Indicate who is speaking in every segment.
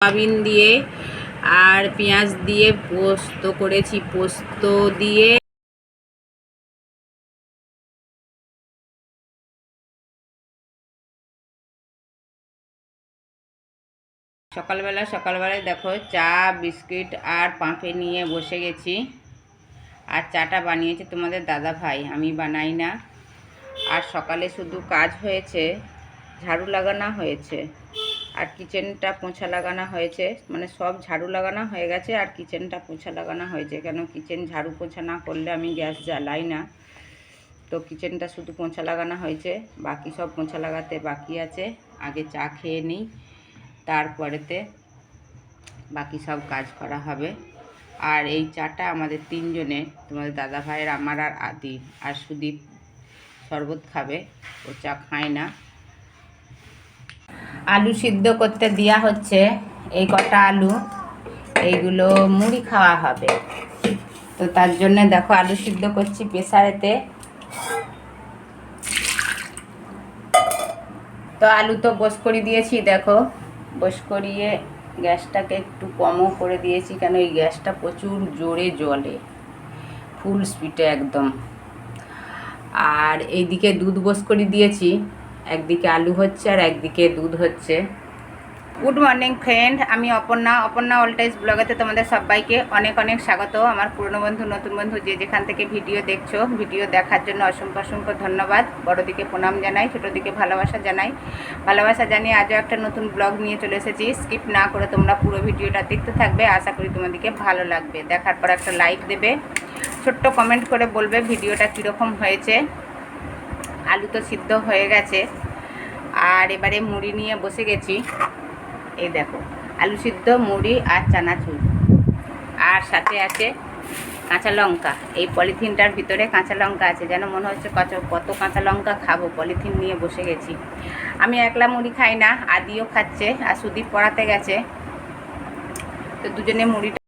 Speaker 1: Soybean দিয়ে আর পেঁয়াজ দিয়ে পোস্ত করেছি, পোস্ত দিয়ে সকালবেলা, সকালবেলায় দেখো চা, বিস্কিট আর পাঁপে নিয়ে বসে গেছি আর চাটা বানিয়েছে তোমাদের দাদা ভাই, আমি বানাই না। আর সকালে শুধু কাজ হয়েছে, ঝাড়ু লাগানো হয়েছে। আর কিচেনটা পোঁছা লাগানো হয়েছে। মানে সব ঝাড়ু লাগানো হয়ে গেছে আর কিচেনটা পোঁছা লাগানো হয়েছে। কেন কিচেন ঝাড়ু পোঁছা না করলে আমি গ্যাস জ্বালাই না। তো কিচেনটা শুধু পোঁছা লাগানো হয়েছে। বাকি সব পোঁছা লাগাতে বাকি আছে। আগে চা খেয়ে নিই। তারপরেতে বাকি সব কাজ করা হবে। আর এই চাটা আমাদের তিনজনে, তোমাদের দাদা ভাইয়ের আমার আর আদি আর সুদীপ শরবত খাবে। ও চা খায় না। আলু সিদ্ধ করতে দেওয়া হচ্ছে। এই কটা আলু, এইগুলো মুড়ি খাওয়া হবে। তো তার জন্য দেখো আলু সিদ্ধ করছি প্রেসারেতে। তো আলু তো বস করে দিয়েছি, দেখো। বস করিয়ে গ্যাসটাকে একটু কমও করে দিয়েছি, কেন এই গ্যাসটা প্রচুর জোরে জলে ফুল স্পিডে একদম। আর এইদিকে দুধ বস করে দিয়েছি। একদিকে আলু হচ্ছে আর একদিকে দুধ হচ্ছে। গুড মর্নিং ফ্রেন্ড আমি অপর্ণা। অপর্ণা অলটাইজ ব্লগেতে তোমাদের সবাইকে অনেক অনেক স্বাগত। আমার পুরনো বন্ধু, নতুন বন্ধু যে যেখান থেকে ভিডিও দেখছ, ভিডিও দেখার জন্য অসংখ্য অসংখ্য ধন্যবাদ। বড়দিকে প্রণাম জানাই, ছোটোদিকে ভালোবাসা জানাই। ভালোবাসা জানিয়ে আজও একটা নতুন ব্লগ নিয়ে চলে এসেছি। স্কিপ না করে তোমরা পুরো ভিডিওটা দেখতে থাকবে। আশা করি তোমাদেরকে ভালো লাগবে। দেখার পর একটা লাইক দেবে। ছোট্ট কমেন্ট করে বলবে ভিডিওটা কীরকম হয়েছে। আলু তো সিদ্ধ হয়ে গেছে। আর এবারে মুড়ি নিয়ে বসে গেছি। এই দেখো, আলু সিদ্ধ, মুড়ি আর চানাচুর। আর সাথে আছে কাঁচা লঙ্কা। এই পলিথিনটার ভিতরে কাঁচা লঙ্কা আছে, যেন মনে হচ্ছে কত কত কাঁচা লঙ্কা খাব। পলিথিন নিয়ে বসে গেছি। আমি একলা মুড়ি খাই না, আদিও খাচ্ছে আর সুদীপ পড়াতে গেছে। তো দুজনে মুড়িটা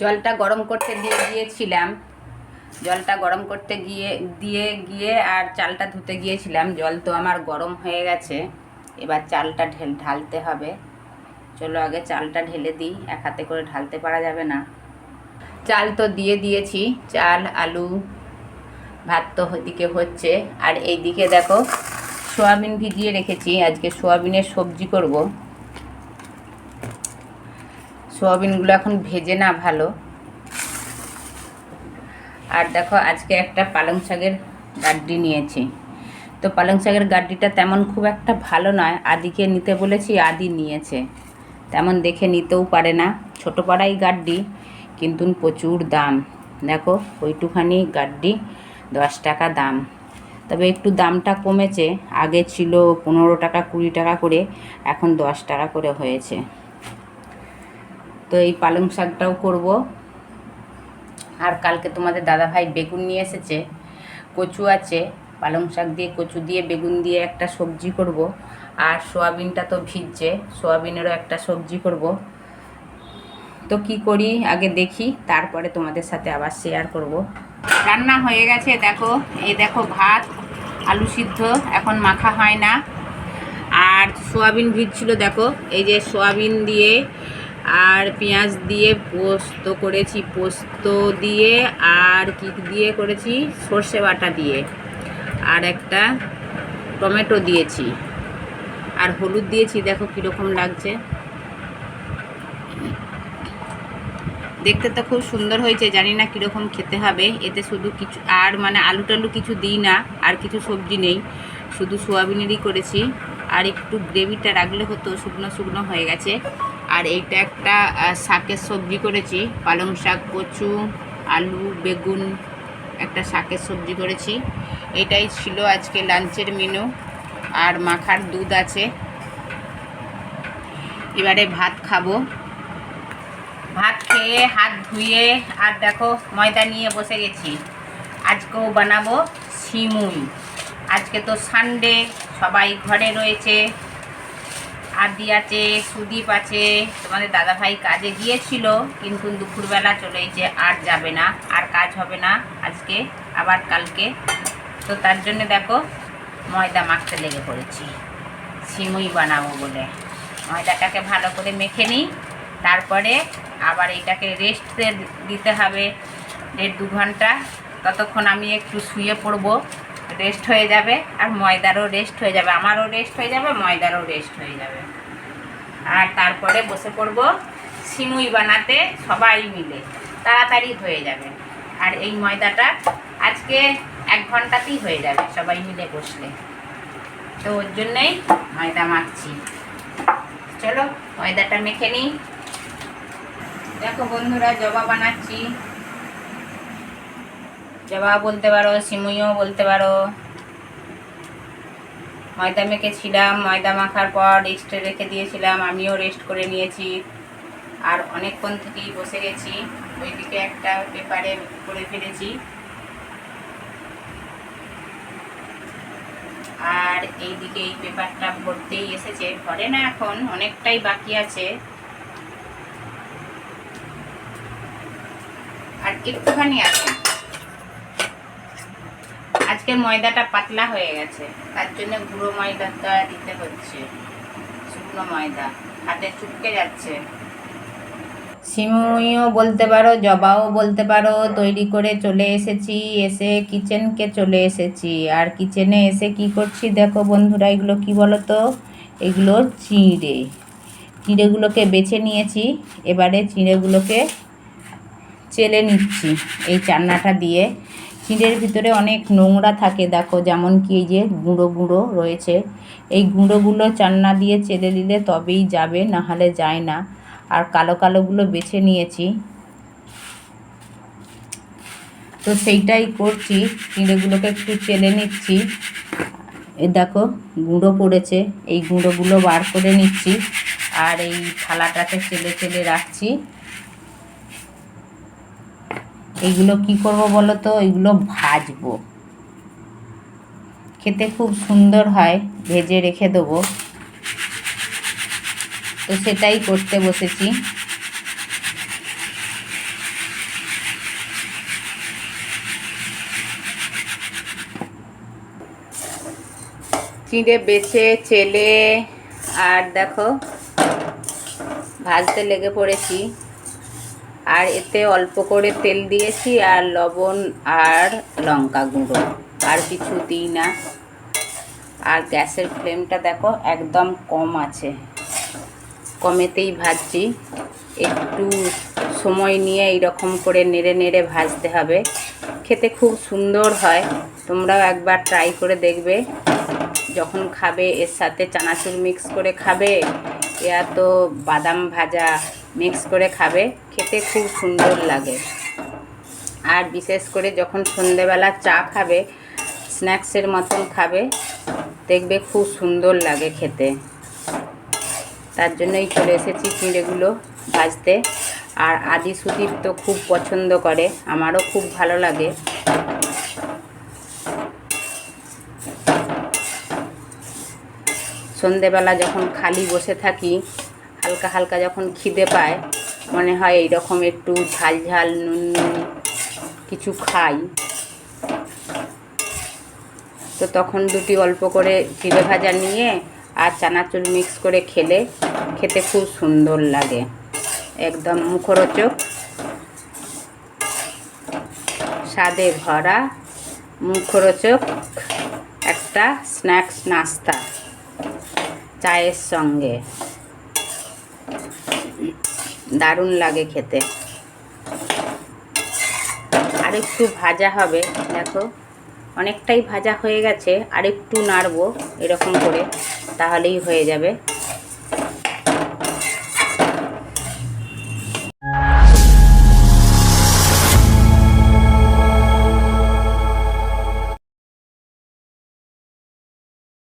Speaker 1: জলটা গরম করতে দিয়ে গিয়েছিলাম। জলটা গরম করতে গিয়ে, দিয়ে গিয়ে আর চালটা ধুতে গিয়েছিলাম। জল তো আমার গরম হয়ে গেছে। এবার চালটা ঢেল ঢালতে হবে। চলো আগে চালটা ঢেলে দিই। এক হাতে করে ঢালতে পারা যাবে না। চাল তো দিয়ে দিয়েছি। চাল, আলু, ভাত তো ওদিকে হচ্ছে। আর এই দিকে দেখো, সোয়াবিন ভিজিয়ে রেখেছি। আজকে সোয়াবিনের সবজি করব। সোয়াবিনগুলো এখন ভেজে না ভালো। আর দেখো, আজকে একটা পালং শাকের গাড্ডি নিয়েছি। তো পালং শাকের গাড্ডিটা তেমন খুব একটা ভালো নয়, আদিকে নিতে বলেছি, আদি নিয়েছে। তেমন দেখে নিতেও পারে না। ছোটো পাড়াই গাড্ডি, কিন্তু প্রচুর দাম। দেখো, ওইটুখানি গাড্ডি, দশ টাকা দাম। তবে একটু দামটা কমেছে, আগে ছিল পনেরো টাকা, কুড়ি টাকা করে, এখন দশ টাকা করে হয়েছে। তো এই পালং শাকটাও করব। আর কালকে তোমাদের দাদাভাই বেগুন নিয়ে এসেছে, কচু আছে, পালং শাক দিয়ে কচু দিয়ে বেগুন দিয়ে একটা সবজি করব। আর সোয়াবিনটা তো ভিজছে, সোয়াবিনেরও একটা সবজি করব। তো কি করি আগে দেখি, তারপরে তোমাদের সাথে আবার শেয়ার করব। রান্না হয়ে গেছে, দেখো, এই দেখো ভাত, আলু সিদ্ধ, এখন মাখা হয় না। আর সোয়াবিন ভিজছিল, দেখো, এই যে সোয়াবিন দিয়ে আর পেঁয়াজ দিয়ে পোস্ত করেছি, পোস্ত দিয়ে আর কি দিয়ে করেছি? সর্ষে বাটা দিয়ে। আর একটা টমেটো দিয়েছি। আর হলুদ দিয়েছি, দেখো কীরকম লাগছে। দেখতে তো খুব সুন্দর হয়েছে, জানি না কীরকম খেতে হবে। এতে শুধু কিছু, আর মানে আলু টালু কিছু দিই না, আর কিছু সবজি নেই। শুধু সোয়াবিনেরই করেছি। আর একটু গ্রেভিটা রাখলে হতো শুকনো শুকনো হয়ে গেছে। আর এইটা একটা শাকের সবজি করেছি। পালং শাক, কচু, আলু, বেগুন একটা শাকের সবজি করেছি। এটাই ছিল আজকে লাঞ্চের মেনু আর মাখার দুধ আছে। এবারে ভাত খাব। ভাত খেয়ে, হাত ধুয়ে, আর দেখো ময়দা নিয়ে বসে গেছি। আজকেও বানাবো সিমুই আজকে তো সানডে সবাই ঘরে রয়েছে। আদি আছে, সুদীপ আছে, তোমাদের দাদাভাই কাজে গিয়েছিল, কিন্তু দুপুরবেলা চলে যে আর যাবে না, আর কাজ হবে না আজকে, আবার কালকে। তো তার জন্য দেখো, ময়দা মাখতে লেগে পড়েছি। সিমুই বানাবো বলে। ময়দাটাকে ভালো করে মেখে নিই, তারপরে আবার এটাকে রেস্টে দিতে হবে, দেড় দু ঘণ্টা। ততক্ষণ আমি একটু শুয়ে পড়ব। রেস্ট হয়ে যাবে আর ময়দারও রেস্ট হয়ে যাবে। আমারও রেস্ট হয়ে যাবে, ময়দারও রেস্ট হয়ে যাবে। আর তারপরে বসে পড়ব সিমুই বানাতে সবাই মিলে। তাড়াতাড়ি হয়ে যাবে। আর এই ময়দাটা আজকে এক ঘন্টাতেই হয়ে যাবে সবাই মিলে বসলে। তো ওর জন্যেই ময়দা মাখছি। চলো ময়দাটা মেখে নিই। দেখো বন্ধুরা, জবা বানাচ্ছি। জবা বলতে পারো, সিমুইও বলতে পারো। ময়দা মেখেছিলাম ময়দা মাখার পর রেস্টে রেখে দিয়েছিলাম, আমিও রেস্ট করে নিয়েছি। আর অনেকক্ষণ থেকেই বসে গেছি, ওইদিকে একটা পেপারে করে ফেলেছি। আর এইদিকে এই পেপারটা ভরতেই এসেছে। ভরে না এখন, অনেকটাই বাকি আছে। আর একটুখানি আছে আজকের ময়দাটা পাতলা হয়ে গেছে। তার জন্য গুঁড়ো ময়দাটা দিতে হচ্ছে। শুকনো ময়দা। হাতে চুপকে যাচ্ছে। সিমুইও বলতে পারো, জবাও বলতে পারো, তৈরি করে চলে এসেছি, এসে কিচেনকে চলে এসেছি। আর কিচেনে এসে কি করছি দেখো বন্ধুরা, এগুলো কি বলো তো এগুলো চিঁড়ে। চিঁড়েগুলোকে বেছে নিয়েছি। এবারে চিঁড়েগুলোকে চেলে নিচ্ছি। এই চান্নাটা দিয়ে চিঁড়ের ভিতরে অনেক নোংরা থাকে, দেখো, যেমন কি এই যে গুঁড়ো গুঁড়ো রয়েছে। এই গুঁড়োগুলো চান্না দিয়ে চেলে দিলে তবেই যাবে, নাহলে যায় না। আর কালো কালোগুলো বেছে নিয়েছি। তো সেইটাই করছি চিঁড়েগুলোকে একটু চেলে নিচ্ছি। এ দেখো, গুঁড়ো পড়েছে, এই গুঁড়োগুলো বার করে নিচ্ছি। আর এই থালাটাতে চেলে চেলে রাখছি। এইগুলো কি করব বলো তো? এগুলো ভাজবো। খেতে খুব সুন্দর হয়, ভেজে রেখে দেবো। তো সেটাই করতে বসেছি। চিঁড়ে বেছে, চেলে, আর দেখো, ভাজতে লেগে পড়েছি। আর এতে অল্প করে তেল দিয়েছি আর লবণ আর লঙ্কা গুঁড়ো। আর কিছু দিই না। আর গ্যাসের ফ্লেমটা দেখো, একদম কম আছে। কমেতেই ভাজছি। একটু সময় নিয়ে এইরকম করে নেড়ে নেড়ে ভাজতে হবে। খেতে খুব সুন্দর হয়। তোমরাও একবার ট্রাই করে দেখবে। যখন খাবে, এর সাথে চানাচুর মিক্স করে খাবে ইয়া তো বাদাম ভাজা মিক্স করে খাবে, খেতে খুব সুন্দর লাগে। আর বিশেষ করে যখন সন্ধেবেলা চা খাবে, স্ন্যাক্সের মতন খাবে, দেখবে খুব সুন্দর লাগে খেতে। তার জন্যই চলে এসেছি চিঁড়েগুলো ভাজতে। আর আদি সুদীপ তো খুব পছন্দ করে, আমারও খুব ভালো লাগে। সন্ধেবেলা যখন খালি বসে থাকি হালকা হালকা যখন খিদে পায়, মনে হয় এইরকম একটু ঝাল ঝাল নুন নুন কিছু খাই। তো তখন দুটি অল্প করে চিড়ে ভাজা নিয়ে আর চানাচুর মিক্স করে খেলে, খেতে খুব সুন্দর লাগে। একদম মুখরোচক। স্বাদে ভরা, মুখরোচক একটা স্ন্যাক্স নাস্তা। চায়ের সঙ্গে। দারুণ লাগে খেতে। আর একটু ভাজা হবে, দেখো। অনেকটাই ভাজা হয়ে গেছে আর একটু নাড়বো এরকম করে, তাহলেই হয়ে যাবে।